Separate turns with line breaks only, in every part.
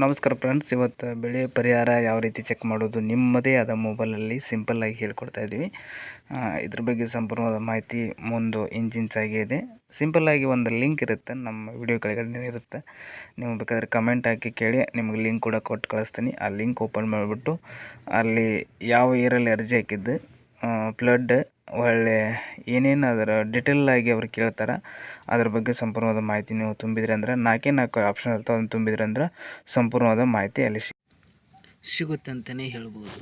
ನಮಸ್ಕಾರ ಫ್ರೆಂಡ್ಸ್, ಇವತ್ತು ಬೆಳೆ ಪರಿಹಾರ ಯಾವ ರೀತಿ ಚೆಕ್ ಮಾಡೋದು ನಿಮ್ಮದೇ ಆದ ಮೊಬೈಲಲ್ಲಿ ಸಿಂಪಲ್ಲಾಗಿ ಹೇಳ್ಕೊಡ್ತಾ ಇದ್ದೀವಿ. ಇದ್ರ ಬಗ್ಗೆ ಸಂಪೂರ್ಣವಾದ ಮಾಹಿತಿ ಮುಂದೆ ಇಂಜಿನ್ಸ್ ಆಗಿದೆ ಸಿಂಪಲ್ಲಾಗಿ ಒಂದು ಲಿಂಕ್ ಇರುತ್ತೆ, ನಮ್ಮ ವಿಡಿಯೋ ಕೆಳಗಡೆ ಇರುತ್ತೆ. ನೀವು ಬೇಕಾದರೆ ಕಮೆಂಟ್ ಹಾಕಿ ಕೇಳಿ, ನಿಮಗೆ ಲಿಂಕ್ ಕೂಡ ಕೊಟ್ಟು ಕಳಿಸ್ತೀನಿ. ಆ ಲಿಂಕ್ ಓಪನ್ ಮಾಡಿಬಿಟ್ಟು ಅಲ್ಲಿ ಯಾವ ಇಯರಲ್ಲಿ ಅರ್ಜಿ ಹಾಕಿದ್ದು ಫ್ಲಡ್ ಒಳ್ಳೆ ಏನೇನು ಅದರ ಡಿಟೇಲ್ ಆಗಿ ಅವ್ರು ಕೇಳ್ತಾರೆ ಅದ್ರ ಬಗ್ಗೆ ಸಂಪೂರ್ಣವಾದ ಮಾಹಿತಿ ನೀವು ತುಂಬಿದ್ರಿ ಅಂದ್ರೆ ನಾಲ್ಕೇ ನಾಲ್ಕು ಆಪ್ಷನ್ ಇರ್ತಾವೆ ಅದನ್ನು ತುಂಬಿದ್ರಿ ಅಂದ್ರೆ ಸಂಪೂರ್ಣವಾದ ಮಾಹಿತಿ ಅಲ್ಲಿ ಸಿಗ್
ಸಿಗುತ್ತೆ ಅಂತಲೇ ಹೇಳ್ಬೋದು.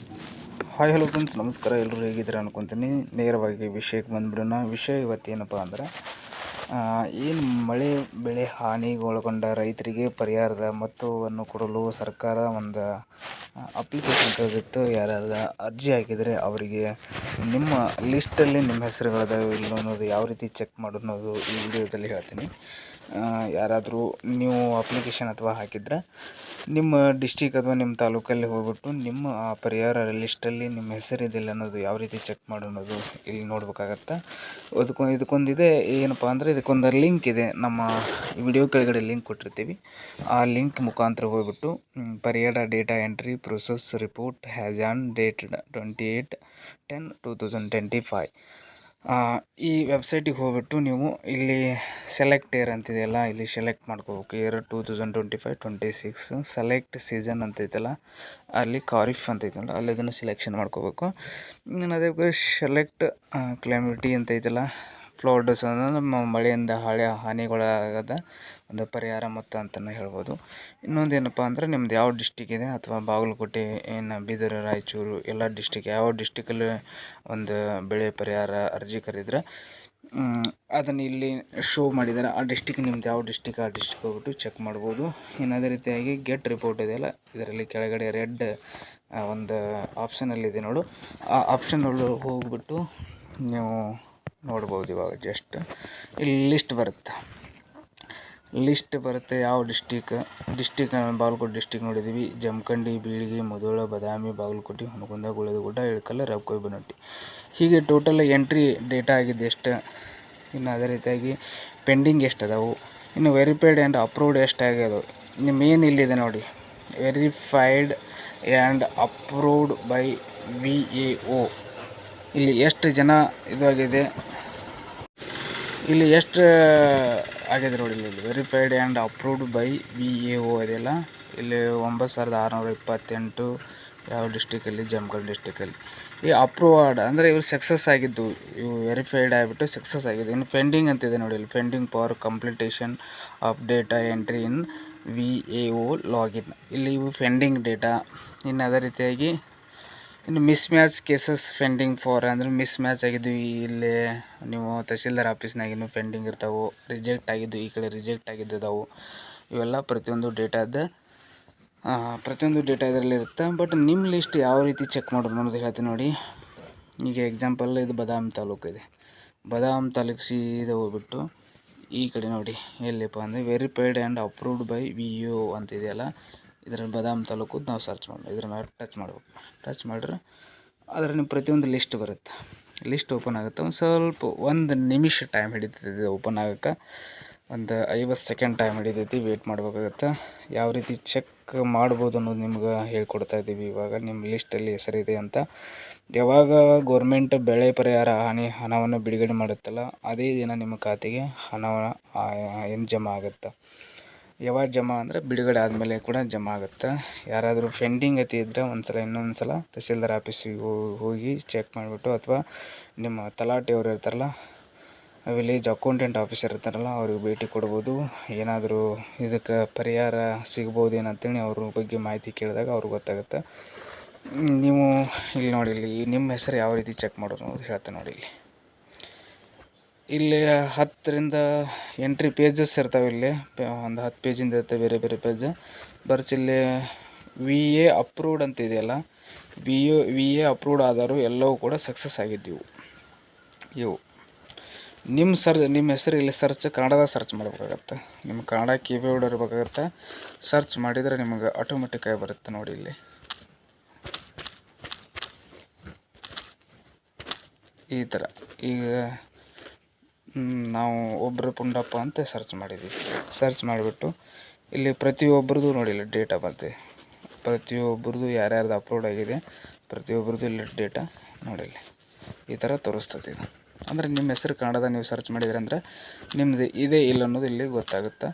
ಹಾಯ್ ಹಲೋ ಫ್ರೆಂಡ್ಸ್ ನಮಸ್ಕಾರ. ಎಲ್ಲರೂ ಹೇಗಿದ್ದೀರಾ ಅನ್ಕೊತೀನಿ. ನೇರವಾಗಿ ವಿಷಯಕ್ಕೆ ಬಂದ್ಬಿಡೋಣ. ವಿಷಯ ಇವತ್ತೇನಪ್ಪ ಅಂದ್ರೆ ಏನು ಮಳೆ ಬೆಳೆ ಹಾನಿಗೆ ಒಳಗೊಂಡ ರೈತರಿಗೆ ಪರಿಹಾರದ ಮೊತ್ತವನ್ನು ಕೊಡಲು ಸರ್ಕಾರ ಒಂದು ಅಪ್ಲಿಕೇಶನ್ ಕರೆದಿತ್ತು ಯಾರಾದ ಅರ್ಜಿ ಹಾಕಿದರೆ ಅವರಿಗೆ ನಿಮ್ಮ ಲಿಸ್ಟಲ್ಲಿ ನಿಮ್ಮ ಹೆಸರುಗಳದಾವೆ ಇಲ್ಲ ಅನ್ನೋದು ಯಾವ ರೀತಿ ಚೆಕ್ ಮಾಡೋದು ಅನ್ನೋದು ಈ ವಿಡಿಯೋದಲ್ಲಿ ಹೇಳ್ತೀನಿ. ಯಾರಾದರೂ ನೀವು ಅಪ್ಲಿಕೇಶನ್ ಅಥವಾ ಹಾಕಿದರೆ ನಿಮ್ಮ ಡಿಸ್ಟಿಕ್ ಅಥವಾ ನಿಮ್ಮ ತಾಲೂಕಲ್ಲಿ ಹೋಗ್ಬಿಟ್ಟು ನಿಮ್ಮ, ಆ, ಪರಿಹಾರ ಲಿಸ್ಟಲ್ಲಿ ನಿಮ್ಮ ಹೆಸರಿದಿಲ್ಲ ಅನ್ನೋದು ಯಾವ ರೀತಿ ಚೆಕ್ ಮಾಡೋದು ಅನ್ನೋದು ಇಲ್ಲಿ ನೋಡ್ಬೇಕಾಗತ್ತೆ. ಅದಕ್ಕೊಂದು ಇದಕ್ಕೊಂದಿದೆ ಏನಪ್ಪ ಅಂದರೆ ಇದಕ್ಕೊಂದು ಲಿಂಕ್ ಇದೆ. ನಮ್ಮ ವಿಡಿಯೋ ಕೆಳಗಡೆ ಲಿಂಕ್ ಕೊಟ್ಟಿರ್ತೀವಿ. ಆ ಲಿಂಕ್ ಮುಖಾಂತರ ಹೋಗ್ಬಿಟ್ಟು period data entry process report has on date twenty eight ten two thousand twenty five ಈ ವೆಬ್ಸೈಟಿಗೆ ಹೋಗ್ಬಿಟ್ಟು ನೀವು ಇಲ್ಲಿ ಸೆಲೆಕ್ಟ್ ಇಯರ್ ಅಂತಿದೆಯಲ್ಲ, ಇಲ್ಲಿ ಸೆಲೆಕ್ಟ್ ಮಾಡ್ಕೋಬೇಕು. Year two thousand twenty five twenty six select season ಅಂತೈತಲ್ಲ ಅಲ್ಲಿ ಖಾರಿಫ್ ಅಂತ ಐತಲ್ಲ ಅಲ್ಲಿ ಅದನ್ನು ಸೆಲೆಕ್ಷನ್ ಮಾಡ್ಕೋಬೇಕು. ಇನ್ನು ಅದೇ ಸೆಲೆಕ್ಟ್ ಕ್ಲೈಮಿಟಿ ಅಂತ ಅಂದ್ರೆ ನಮ್ಮ ಮಳೆಯಿಂದ ಹಳೆ ಹಾನಿಗೊಳಗಾದ ಒಂದು ಪರಿಹಾರ ಮೊತ್ತ ಅಂತಲೇ ಹೇಳ್ಬೋದು. ಇನ್ನೊಂದು ಏನಪ್ಪ ಅಂದರೆ ನಿಮ್ದು ಯಾವ ಡಿಸ್ಟಿಕ್ ಇದೆ ಅಥವಾ ಬಾಗಲಕೋಟೆ ಏನು ಬೀದರ್, ರಾಯಚೂರು ಎಲ್ಲ ಡಿಸ್ಟಿಕ್ ಯಾವ ಡಿಸ್ಟಿಕಲ್ಲಿ ಒಂದು ಬೆಳೆ ಪರಿಹಾರ ಅರ್ಜಿ ಕರೆದ್ರೆ ಅದನ್ನು ಇಲ್ಲಿ ಶೋ ಮಾಡಿದ್ದಾರೆ ಆ ಡಿಸ್ಟಿಕ್ ನಿಮ್ದು ಯಾವ ಡಿಸ್ಟಿಕ್ ಆ ಡಿಸ್ಟಿಕ್ ಹೋಗ್ಬಿಟ್ಟು ಚೆಕ್ ಮಾಡ್ಬೋದು. ಇನ್ನು ಅದೇ ರೀತಿಯಾಗಿ ಗೆಟ್ ರಿಪೋರ್ಟ್ ಇದೆಯಲ್ಲ ಇದರಲ್ಲಿ ಕೆಳಗಡೆ ರೆಡ್ ಒಂದು ಆಪ್ಷನಲ್ಲಿದೆ ನೋಡು. ಆ ಆಪ್ಷನಲ್ಲಿ ಹೋಗ್ಬಿಟ್ಟು ನೀವು ನೋಡ್ಬೋದು ಇವಾಗ ಜಸ್ಟ್ ಇಲ್ಲಿ ಲಿಸ್ಟ್ ಬರುತ್ತೆ. ಲಿಸ್ಟ್ ಬರುತ್ತೆ ಯಾವ ಡಿಸ್ಟಿಕ್ ಡಿಸ್ಟಿಕ್ ಬಾಗಲಕೋಟೆ ಡಿಸ್ಟಿಕ್ ನೋಡಿದ್ದೀವಿ ಜಮಖಂಡಿ, ಬೀಳಿಗೆ ಮುಧೋಳ ಬದಾಮಿ, ಬಾಗಲಕೋಟೆ ಹುನಗುಂದ ಗುಳದಗುಡ್ಡ, ಇಳಕಲ್ಲ ರಬ್ಕೊಯ್ ಬನಟ್ಟಿ ಹೀಗೆ ಟೋಟಲ್ ಎಂಟ್ರಿ ಡೇಟಾ ಆಗಿದೆ ಎಷ್ಟು? ಇನ್ನು ಅದೇ ರೀತಿಯಾಗಿ ಪೆಂಡಿಂಗ್ ಎಷ್ಟು ಅದಾವು? ಇನ್ನು ವೆರಿಫೈಡ್ ಆ್ಯಂಡ್ ಅಪ್ರೂವ್ಡ್ ಎಷ್ಟು ಆಗ್ಯದವು ನಿಮ್ಮ ಏನು ಇಲ್ಲಿದೆ ನೋಡಿ? Verified and approved by V A O ಇಲ್ಲಿ ಎಷ್ಟು ಜನ ಇದಾಗಿದೆ? ಇಲ್ಲಿ ಎಷ್ಟು ಆಗಿದೆ ನೋಡಿ ಇಲ್ಲಿ verified and approved by V A O ಇದೆಯಲ್ಲ ಇಲ್ಲಿ ಒಂಬತ್ತು ಸಾವಿರದ ಆರುನೂರ ಇಪ್ಪತ್ತೆಂಟು ಯಾವ ಡಿಸ್ಟಿಕಲ್ಲಿ ಜಮಖಂಡಿ ಡಿಸ್ಟಿಕಲ್ಲಿ ಈ ಅಪ್ರೂವ್ಡ್ ಅಂದರೆ ಇವು ಸಕ್ಸಸ್ ಆಗಿದ್ದು, ಇವು ವೆರಿಫೈಡ್ ಆಗಿಬಿಟ್ಟು ಸಕ್ಸಸ್ ಆಗಿದೆ. ಇನ್ನು ಪೆಂಡಿಂಗ್ ಅಂತಿದೆ ನೋಡಿ ಇಲ್ಲಿ. Pending for completion of data entry in V A O login ಇಲ್ಲಿ ಇವು ಪೆಂಡಿಂಗ್ ಡೇಟಾ ಇನ್ನು ಅದೇ ರೀತಿಯಾಗಿ ಇನ್ನು mismatch cases pending for ಅಂದ್ರೆ ಮಿಸ್ ಮ್ಯಾಚ್ ಆಗಿದ್ದು ಇಲ್ಲಿ ನೀವು ತಹಸೀಲ್ದಾರ್ ಆಫೀಸ್ನಾಗ ಇನ್ನೂ ಪೆಂಡಿಂಗ್ ಇರ್ತಾವೆ ರಿಜೆಕ್ಟ್ ಆಗಿದ್ದು ಈ ಕಡೆ ರಿಜೆಕ್ಟ್ ಆಗಿದ್ದು ಇದಾವೆ ಇವೆಲ್ಲ ಪ್ರತಿಯೊಂದು ಡೇಟಾದ ಪ್ರತಿಯೊಂದು ಡೇಟಾ ಇದರಲ್ಲಿ ಇರುತ್ತೆ. ಬಟ್ ನಿಮ್ಮ ಲಿಸ್ಟ್ ಯಾವ ರೀತಿ ಚೆಕ್ ಮಾಡೋದು ಅನ್ನೋದು ಹೇಳ್ತೀನಿ ನೋಡಿ. ಈಗ ಎಕ್ಸಾಂಪಲ್ ಇದು ಬದಾಮ್ ತಾಲೂಕು ಇದೆ. ಬದಾಮ್ ತಾಲೂಕು ಸೀದಾ ಹೋಗ್ಬಿಟ್ಟು ಈ ಕಡೆ ನೋಡಿ ಎಲ್ಲಿಪ್ಪ ಅಂದರೆ verified and approved by V U ಅಂತ ಇದೆಯಲ್ಲ ಇದರಲ್ಲಿ ಬಾದಾಮಿ ತಾಲೂಕು ನಾವು ಸರ್ಚ್ ಮಾಡೋಣ ಇದ್ರ ಮೇಲೆ ಟಚ್ ಮಾಡ್ಬೇಕು. ಟಚ್ ಮಾಡಿದ್ರೆ ಅದರ ನಿಮ್ಮ ಪ್ರತಿಯೊಂದು ಲಿಸ್ಟ್ ಬರುತ್ತೆ. ಲಿಸ್ಟ್ ಓಪನ್ ಆಗುತ್ತೆ. ಒಂದು ಸ್ವಲ್ಪ, ಒಂದು ನಿಮಿಷ ಟೈಮ್ ಹಿಡಿತೈತೆ ಇದು ಓಪನ್ ಆಗೋಕ್ಕೆ. ಒಂದು ಐವತ್ತು ಸೆಕೆಂಡ್ ಟೈಮ್ ಹಿಡಿತೈತಿ ವೇಟ್ ಮಾಡಬೇಕಾಗತ್ತೆ. ಯಾವ ರೀತಿ ಚೆಕ್ ಮಾಡ್ಬೋದು ಅನ್ನೋದು ನಿಮ್ಗೆ ಹೇಳ್ಕೊಡ್ತಾ ಇದ್ದೀವಿ ಇವಾಗ. ನಿಮ್ಮ ಲಿಸ್ಟಲ್ಲಿ ಹೆಸರಿದೆ ಅಂತ. ಯಾವಾಗ ಗೌರ್ಮೆಂಟ್ ಬೆಳೆ ಪರಿಹಾರ, ಹಾನಿ, ಹಣವನ್ನು ಬಿಡುಗಡೆ ಮಾಡುತ್ತಲ್ಲ, ಅದೇ ದಿನ ನಿಮ್ಮ ಖಾತೆಗೆ ಹಣವನ್ನು ಏನು ಜಮಾ ಆಗುತ್ತೆ. ಯಾವಾಗ ಜಮಾ ಅಂದರೆ ಬಿಡುಗಡೆ ಆದಮೇಲೆ ಕೂಡ ಜಮಾ ಆಗುತ್ತೆ. ಯಾರಾದರೂ ಪೆಂಡಿಂಗ್ ಐತಿ ಇದ್ದರೆ ಒಂದು ಸಲ ಇನ್ನೊಂದು ಸಲ ತಹಸೀಲ್ದಾರ್ ಆಫೀಸಿಗೆ ಹೋಗಿ ಚೆಕ್ ಮಾಡಿಬಿಟ್ಟು ಅಥವಾ ನಿಮ್ಮ ತಲಾಟೆಯವರು ಇರ್ತಾರಲ್ಲ ವಿಲೇಜ್ ಅಕೌಂಟೆಂಟ್ ಆಫೀಸರ್ ಇರ್ತಾರಲ್ಲ, ಅವ್ರಿಗೆ ಭೇಟಿ ಕೊಡ್ಬೋದು. ಏನಾದರೂ ಇದಕ್ಕೆ ಪರಿಹಾರ ಸಿಗ್ಬೋದು ಹೇಳಿ ಅವ್ರ ಬಗ್ಗೆ ಮಾಹಿತಿ ಕೇಳಿದಾಗ ಅವ್ರಿಗೆ ಗೊತ್ತಾಗುತ್ತೆ. ನೀವು ಇಲ್ಲಿ ನೋಡಿ ಇಲ್ಲಿ, ನಿಮ್ಮ ಹೆಸರು ಯಾವ ರೀತಿ ಚೆಕ್ ಮಾಡೋದು ಅನ್ನೋದು ಹೇಳ್ತೇನೆ ನೋಡಿ ಇಲ್ಲಿ. ಇಲ್ಲಿ ಹತ್ತರಿಂದ ಎಂಟ್ರಿ ಪೇಜಸ್ ಇರ್ತಾವೆ ಇಲ್ಲಿ. ಒಂದು ಹತ್ತು ಪೇಜಿಂದ ಇರ್ತವೆ ಬೇರೆ ಬೇರೆ ಪೇಜ್ ಬರ್ಚ್ ಇಲ್ಲಿ ವಿ ಎ ಅಪ್ರೂವ್ಡ್ ಅಂತ ಇದೆಯಲ್ಲ V A V A approved ಆದರೂ ಎಲ್ಲವೂ ಕೂಡ ಸಕ್ಸಸ್ ಆಗಿದ್ದೀವು. ಇವು. ನಿಮ್ಮ ಸರ್ ನಿಮ್ಮ ಹೆಸರು ಇಲ್ಲಿ ಸರ್ಚ್ ಕನ್ನಡದ ಸರ್ಚ್ ಮಾಡಬೇಕಾಗತ್ತೆ. ನಿಮ್ಮ ಕನ್ನಡ ಕೀಬೋರ್ಡ್ ಇರಬೇಕಾಗತ್ತೆ. ಸರ್ಚ್ ಮಾಡಿದರೆ ನಿಮಗೆ ಆಟೋಮೆಟಿಕ್ಕಾಗಿ ಬರುತ್ತೆ ನೋಡಿ ಇಲ್ಲಿ. ಈ ಥರ ಈಗ ನಾವು ಒಬ್ಬರು ಪುಂಡಪ್ಪ ಅಂತ ಸರ್ಚ್ ಮಾಡಿದ್ವಿ. ಸರ್ಚ್ ಮಾಡಿಬಿಟ್ಟು ಇಲ್ಲಿ ಪ್ರತಿಯೊಬ್ಬರದು ನೋಡಿಲ್ಲ ಡೇಟಾ ಬರ್ತೆ ಪ್ರತಿಯೊಬ್ಬರದು ಯಾರ್ಯಾರ್ದು ಅಪ್ಲೋಡ್ ಆಗಿದೆ ಪ್ರತಿಯೊಬ್ಬರದು ಇಲ್ಲಿ ಡೇಟಾ ನೋಡಿಲ್ಲ. ಈ ಥರ ತೋರಿಸ್ತದೆ ಇದು. ಅಂದರೆ ನಿಮ್ಮ ಹೆಸರು ಕನ್ನಡದ ನೀವು ಸರ್ಚ್ ಮಾಡಿದ್ರಿ ಅಂದರೆ ನಿಮ್ಮದು ಇದೆ ಇಲ್ಲ ಅನ್ನೋದು ಇಲ್ಲಿ ಗೊತ್ತಾಗುತ್ತೆ?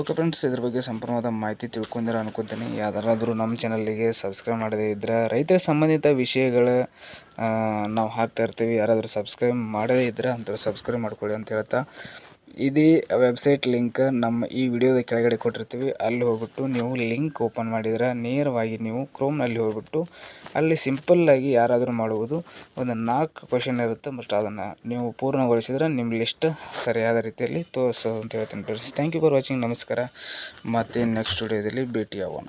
ಓಕೆ ಫ್ರೆಂಡ್ಸ್, ಇದ್ರ ಬಗ್ಗೆ ಸಂಪೂರ್ಣವಾದ ಮಾಹಿತಿ ತಿಳ್ಕೊಂಡಿರ ಅನ್ಕೊತೀನಿ. ಯಾರಾದರೂ ನಮ್ಮ ಚಾನಲ್ಲಿಗೆ ಸಬ್ಸ್ಕ್ರೈಬ್ ಮಾಡದೇ ಇದ್ದರೆ ರೈತರ ಸಂಬಂಧಿತ ವಿಷಯಗಳ ನಾವು ಹಾಕ್ತಾ ಇರ್ತೀವಿ. ಯಾರಾದರೂ ಸಬ್ಸ್ಕ್ರೈಬ್ ಮಾಡದೇ ಇದ್ದರೆ ಅಂಥವ್ರು ಸಬ್ಸ್ಕ್ರೈಬ್ ಮಾಡ್ಕೊಳ್ಳಿ ಅಂತ ಹೇಳ್ತಾ ಇದೇ ವೆಬ್ಸೈಟ್ ಲಿಂಕ್ ನಮ್ಮ ಈ ವಿಡಿಯೋದ ಕೆಳಗಡೆ ಕೊಟ್ಟಿರ್ತೀವಿ. ಅಲ್ಲಿ ಹೋಗ್ಬಿಟ್ಟು ನೀವು ಲಿಂಕ್ ಓಪನ್ ಮಾಡಿದರೆ ನೇರವಾಗಿ ನೀವು ಕ್ರೋಮ್ನಲ್ಲಿ ಹೋಗ್ಬಿಟ್ಟು ಅಲ್ಲಿ ಸಿಂಪಲ್ಲಾಗಿ ಯಾರಾದರೂ ಮಾಡುವುದು ಒಂದು ನಾಲ್ಕು ಕ್ವಶನ್ ಇರುತ್ತೆ. ಬಟ್ ಅದನ್ನು ನೀವು ಪೂರ್ಣಗೊಳಿಸಿದರೆ ನಿಮ್ಮ ಲಿಸ್ಟ್ ಸರಿಯಾದ ರೀತಿಯಲ್ಲಿ ತೋರಿಸೋದು ಅಂತ ಹೇಳ್ತೀನಿ. Friends thank you for watching ನಮಸ್ಕಾರ. ಮತ್ತೆ ನೆಕ್ಸ್ಟ್ ವಿಡಿಯೋದಲ್ಲಿ ಭೇಟಿಯಾಗೋಣ.